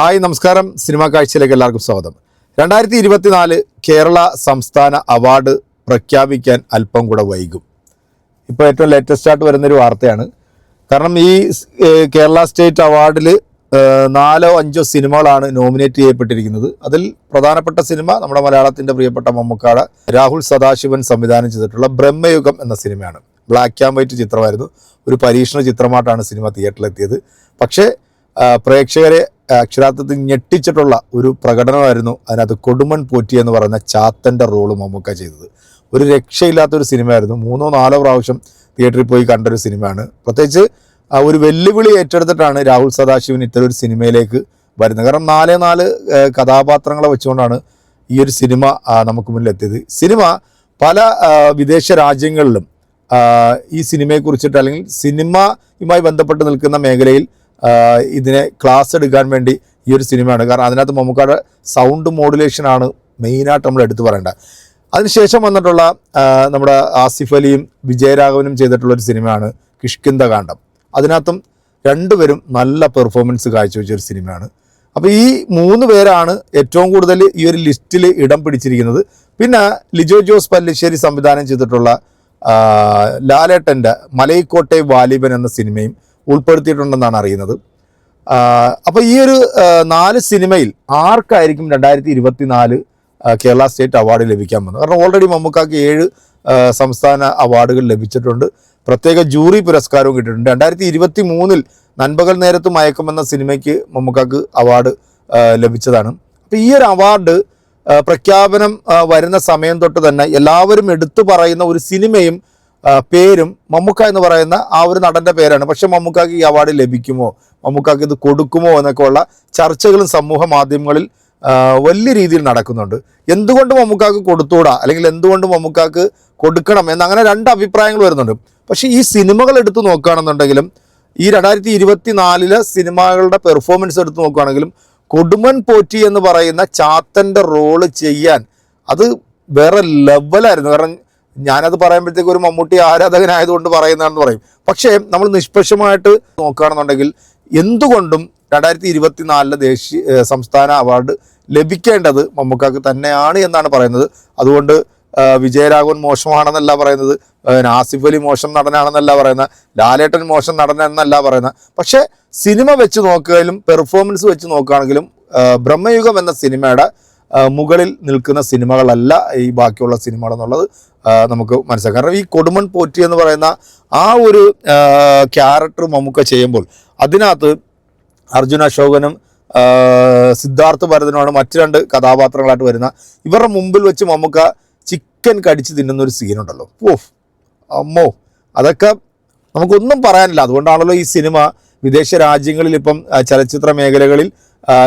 Hi നമസ്കാരം. Cinema കാഴ്ചയിലേക്ക് എല്ലാവർക്കും സ്വാഗതം. രണ്ടായിരത്തി ഇരുപത്തിനാല് കേരള സംസ്ഥാന അവാർഡ് പ്രഖ്യാപിക്കാൻ അല്പം കൂടെ വൈകും. ഇപ്പോൾ ഏറ്റവും ലേറ്റസ്റ്റ് ആയിട്ട് വരുന്നൊരു വാർത്തയാണ്. കാരണം ഈ കേരള സ്റ്റേറ്റ് അവാർഡിൽ നാലോ അഞ്ചോ സിനിമകളാണ് നോമിനേറ്റ് ചെയ്യപ്പെട്ടിരിക്കുന്നത്. അതിൽ പ്രധാനപ്പെട്ട സിനിമ നമ്മുടെ മലയാളത്തിന്റെ പ്രിയപ്പെട്ട മമ്മൂക്കാട് രാഹുൽ സദാശിവൻ സംവിധാനം ചെയ്തിട്ടുള്ള ബ്രഹ്മയുഗം എന്ന സിനിമയാണ്. ബ്ലാക്ക് ആൻഡ് വൈറ്റ് ചിത്രമായിരുന്നു. ഒരു പരീക്ഷണ ചിത്രമായിട്ടാണ് സിനിമ തിയേറ്ററിലെത്തിയത്. പക്ഷേ പ്രേക്ഷകരെ അക്ഷരാർത്ഥത്തിൽ ഞെട്ടിച്ചിട്ടുള്ള ഒരു പ്രകടനമായിരുന്നു അതിനകത്ത് കൊടുമൺ പോറ്റി എന്ന് പറയുന്ന ചാത്തന്റെ റോൾ മമ്മൂക്ക ചെയ്തത്. ഒരു രക്ഷയില്ലാത്തൊരു സിനിമയായിരുന്നു. മൂന്നോ നാലോ പ്രാവശ്യം തിയേറ്ററിൽ പോയി കണ്ടൊരു സിനിമയാണ്. പ്രത്യേകിച്ച് ഒരു വെല്ലുവിളി ഏറ്റെടുത്തിട്ടാണ് രാഹുൽ സദാശിവൻ ഇത്തരം ഒരു സിനിമയിലേക്ക് വരുന്നത്. കാരണം നാലേ നാല് കഥാപാത്രങ്ങളെ വെച്ചുകൊണ്ടാണ് ഈ ഒരു സിനിമ നമുക്ക് മുന്നിലെത്തിയത് സിനിമ പല വിദേശ രാജ്യങ്ങളിലും ഈ സിനിമയെക്കുറിച്ചിട്ട് അല്ലെങ്കിൽ സിനിമയുമായി ബന്ധപ്പെട്ട് നിൽക്കുന്ന മേഖലയിൽ ഇതിനെ ക്ലാസ് എടുക്കാൻ വേണ്ടി ഈ ഒരു സിനിമയാണ്. കാരണം അതിനകത്ത് മമ്മൂക്കാട് സൗണ്ട് മോഡുലേഷനാണ് മെയിനായിട്ട് നമ്മൾ എടുത്തു പറയേണ്ടത്. അതിനുശേഷം വന്നിട്ടുള്ള നമ്മുടെ ആസിഫ് അലിയും വിജയരാഘവനും ചെയ്തിട്ടുള്ള ഒരു സിനിമയാണ് കിഷ്കിന്ത കാണ്ഡം. അതിനകത്തും രണ്ടുപേരും നല്ല പെർഫോമൻസ് കാഴ്ചവെച്ച ഒരു സിനിമയാണ്. അപ്പോൾ ഈ മൂന്ന് പേരാണ് ഏറ്റവും കൂടുതൽ ഈ ഒരു ലിസ്റ്റിൽ ഇടം പിടിച്ചിരിക്കുന്നത്. പിന്നെ ലിജോ ജോസ് പല്ലിശ്ശേരി സംവിധാനം ചെയ്തിട്ടുള്ള ലാലേട്ടന്റെ മലയിക്കോട്ടെ വാലിബൻ എന്ന സിനിമയും ഉൾപ്പെടുത്തിയിട്ടുണ്ടെന്നാണ് അറിയുന്നത്. അപ്പോൾ ഈ ഒരു നാല് സിനിമയിൽ ആർക്കായിരിക്കും രണ്ടായിരത്തി ഇരുപത്തി നാല് കേരള സ്റ്റേറ്റ് അവാർഡ് ലഭിക്കാൻ പോകുന്നത് കാരണം ഓൾറെഡി മമ്മൂക്കാക്ക് ഏഴ് സംസ്ഥാന അവാർഡുകൾ ലഭിച്ചിട്ടുണ്ട്. പ്രത്യേക ജൂറി പുരസ്കാരവും കിട്ടിയിട്ടുണ്ട്. രണ്ടായിരത്തി ഇരുപത്തി മൂന്നിൽ നൻപകൽ നേരത്ത് മയക്കമെന്ന സിനിമയ്ക്ക് മമ്മൂക്കാക്ക് അവാർഡ് ലഭിച്ചതാണ്. അപ്പോൾ ഈ ഒരു അവാർഡ് പ്രഖ്യാപനം വരുന്ന സമയം തൊട്ട് തന്നെ എല്ലാവരും എടുത്തു പറയുന്ന ഒരു സിനിമയും പേരും മമ്മുക്ക എന്ന് പറയുന്ന ആ ഒരു നടന്റെ പേരാണ്. പക്ഷെ മമ്മൂക്കാക്ക് ഈ അവാർഡ് ലഭിക്കുമോ? മമ്മൂക്കാക്ക് ഇത് കൊടുക്കുമോ എന്നൊക്കെ ഉള്ള ചർച്ചകളും സമൂഹ മാധ്യമങ്ങളിൽ വലിയ രീതിയിൽ നടക്കുന്നുണ്ട്. എന്തുകൊണ്ട് മമ്മൂക്കാക്ക് കൊടുത്തൂടാ അല്ലെങ്കിൽ എന്തുകൊണ്ട് മമ്മൂക്കാക്ക് കൊടുക്കണം എന്ന് അങ്ങനെ രണ്ട് അഭിപ്രായങ്ങൾ വരുന്നുണ്ട്. പക്ഷേ ഈ സിനിമകൾ എടുത്തു നോക്കുകയാണെന്നുണ്ടെങ്കിലും ഈ രണ്ടായിരത്തി ഇരുപത്തി നാലിലെ സിനിമകളുടെ പെർഫോമൻസ് എടുത്ത് നോക്കുകയാണെങ്കിലും കൊടുമൻ പോറ്റി എന്ന് പറയുന്ന ചാത്തന്റെ റോൾ ചെയ്യാൻ അത് വേറെ ലെവലായിരുന്നു കാരണം ഞാനത് പറയുമ്പോഴത്തേക്ക് ഒരു മമ്മൂട്ടി ആരാധകനായതുകൊണ്ട് പറയുന്നതാണെന്ന് പറയും. പക്ഷേ നമ്മൾ നിഷ്പക്ഷമായിട്ട് നോക്കുകയാണെന്നുണ്ടെങ്കിൽ എന്തുകൊണ്ടും രണ്ടായിരത്തി ഇരുപത്തിനാലിലെ ദേശീയ സംസ്ഥാന അവാർഡ് ലഭിക്കേണ്ടത് മമ്മൂക്കാക്ക് തന്നെയാണ് എന്നാണ് പറയുന്നത്. അതുകൊണ്ട് വിജയരാഘവൻ മോശമാണെന്നല്ല പറയുന്നത് ആസിഫ് അലി മോശം നടനാണെന്നല്ല പറയുന്നത് ലാലേട്ടൻ മോശം നടൻ എന്നല്ല പറയുന്നത്. പക്ഷേ സിനിമ വെച്ച് നോക്കുകയാലും പെർഫോമൻസ് വെച്ച് നോക്കുകയാണെങ്കിലും ബ്രഹ്മയുഗം എന്ന സിനിമയുടെ മുകളിൽ നിൽക്കുന്ന സിനിമകളല്ല ഈ ബാക്കിയുള്ള സിനിമകൾ എന്നുള്ളത് നമുക്ക് മനസ്സിലാക്കാം. കാരണം ഈ കൊടുമൺ പോറ്റി എന്ന് പറയുന്ന ആ ഒരു ക്യാരക്ടർ മമ്മൂക്ക ചെയ്യുമ്പോൾ അതിനകത്ത് അർജുന അശോകനും സിദ്ധാർത്ഥ് ഭരതനുമാണ് മറ്റു രണ്ട് കഥാപാത്രങ്ങളായിട്ട് വരുന്ന. ഇവരുടെ മുമ്പിൽ വെച്ച് മമ്മൂക്ക ചിക്കൻ കടിച്ച് തിന്നുന്ന ഒരു സീനുണ്ടല്ലോ. ഓഫ് അമ്മോ അതൊക്കെ നമുക്കൊന്നും പറയാനില്ല. അതുകൊണ്ടാണല്ലോ ഈ സിനിമ വിദേശ രാജ്യങ്ങളിൽ ഇപ്പം ചലച്ചിത്ര മേഖലകളിൽ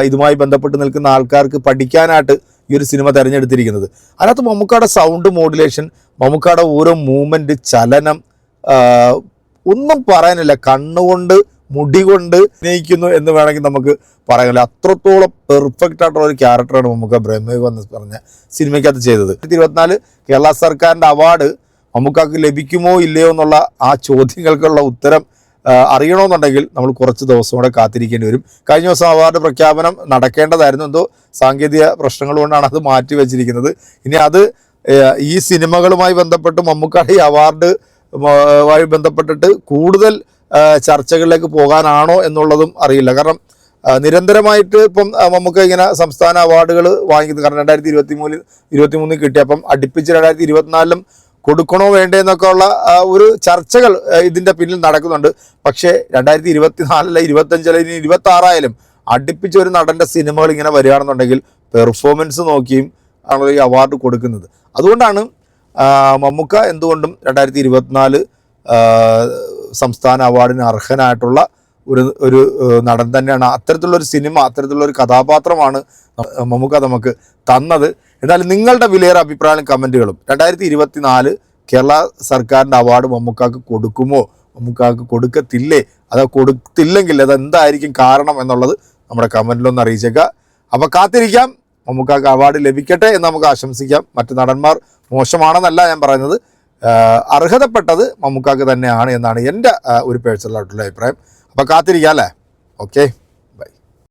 ഇതുമായി ബന്ധപ്പെട്ട് നിൽക്കുന്ന ആൾക്കാർക്ക് പഠിക്കാനായിട്ട് ഈ ഒരു സിനിമ തിരഞ്ഞെടുത്തിരിക്കുന്നത്. അതിനകത്ത് മമ്മൂക്കയുടെ സൗണ്ട് മോഡുലേഷൻ മമ്മൂക്കയുടെ ഓരോ മൂവ്മെന്റ് ചലനം ഒന്നും പറയാനില്ല. കണ്ണുകൊണ്ട് മുടി കൊണ്ട് അഭിനയിക്കുന്നു എന്ന് വേണമെങ്കിൽ നമുക്ക് പറയാനില്ല അത്രത്തോളം പെർഫെക്റ്റ് ആയിട്ടുള്ള ഒരു ക്യാരക്ടറാണ് മമ്മൂക്ക ബ്രഹ്മയുഗം എന്ന് പറഞ്ഞ സിനിമയ്ക്കകത്ത് ചെയ്തത്. രണ്ടായിരത്തി ഇരുപത്തിനാല് കേരള സർക്കാരിന്റെ അവാർഡ് മമ്മൂക്കാക്ക് ലഭിക്കുമോ ഇല്ലയോ എന്നുള്ള ആ ചോദ്യങ്ങൾക്കുള്ള ഉത്തരം അറിയണമെന്നുണ്ടെങ്കിൽ നമ്മൾ കുറച്ച് ദിവസം കൂടെ കാത്തിരിക്കേണ്ടി വരും. കഴിഞ്ഞ ദിവസം അവാർഡ് പ്രഖ്യാപനം നടക്കേണ്ടതായിരുന്നു. എന്തോ സാങ്കേതിക പ്രശ്നങ്ങൾ കൊണ്ടാണ് അത് മാറ്റി വെച്ചിരിക്കുന്നത്. ഇനി അത് ഈ സിനിമകളുമായി ബന്ധപ്പെട്ട് മമ്മൂക്കാട് അവാർഡ് മായി ബന്ധപ്പെട്ടിട്ട് കൂടുതൽ ചർച്ചകളിലേക്ക് പോകാനാണോ എന്നുള്ളതും അറിയില്ല. കാരണം നിരന്തരമായിട്ട് ഇപ്പം നമുക്ക് ഇങ്ങനെ സംസ്ഥാന അവാർഡുകൾ വാങ്ങിക്കുന്നു. കാരണം രണ്ടായിരത്തി ഇരുപത്തി മൂന്നിൽ ഇരുപത്തി മൂന്നിൽ കിട്ടിയപ്പം അടുപ്പിച്ച് രണ്ടായിരത്തി ഇരുപത്തിനാലിലും കൊടുക്കണോ വേണ്ടേന്നൊക്കെ ഉള്ള ഒരു ചർച്ചകൾ ഇതിന്റെ പിന്നിൽ നടക്കുന്നുണ്ട്. പക്ഷേ രണ്ടായിരത്തി ഇരുപത്തിനാലിലെ ഇരുപത്തഞ്ചിലെ ഇനി ഇരുപത്തി ആറായാലും അടുപ്പിച്ച് ഒരു നടന്റെ സിനിമകൾ ഇങ്ങനെ വരികയാണെന്നുണ്ടെങ്കിൽ പെർഫോമൻസ് നോക്കിയും ആണ് ഈ അവാർഡ് കൊടുക്കുന്നത്. അതുകൊണ്ടാണ് മമ്മുക്ക എന്തുകൊണ്ടും രണ്ടായിരത്തി ഇരുപത്തിനാല് സംസ്ഥാന അവാർഡിന് അർഹനായിട്ടുള്ള ഒരു ഒരു നടൻ തന്നെയാണ്. അത്തരത്തിലുള്ള ഒരു സിനിമ അത്തരത്തിലുള്ള ഒരു കഥാപാത്രമാണ് മമ്മൂക്ക നമുക്ക് തന്നത്. എന്നാലും നിങ്ങളുടെ വിലയേറെ അഭിപ്രായങ്ങളും കമന്റുകളും രണ്ടായിരത്തി ഇരുപത്തി നാല് കേരള സർക്കാരിന്റെ അവാർഡ് മമ്മൂക്കാക്ക് കൊടുക്കുമോ? മമ്മൂക്കാക്ക് കൊടുക്കത്തില്ലേ? അത് കൊടുത്തില്ലെങ്കിൽ അത് എന്തായിരിക്കും കാരണം എന്നുള്ളത് നമ്മുടെ കമന്റിലൊന്ന് അറിയിച്ചേക്കുക അപ്പോൾ കാത്തിരിക്കാം. മമ്മൂക്കാക്ക് അവാർഡ് ലഭിക്കട്ടെ എന്ന് നമുക്ക് ആശംസിക്കാം. മറ്റ് നടന്മാർ മോശമാണെന്നല്ല ഞാൻ പറയുന്നത്. അർഹതപ്പെട്ടത് മമ്മൂക്കാക്ക് തന്നെയാണ് എന്നാണ് എന്റെ ഒരു പേഴ്സണലായിട്ടുള്ള അഭിപ്രായം. അപ്പോൾ കാത്തിരിക്കാം അല്ലേ? ഓക്കെ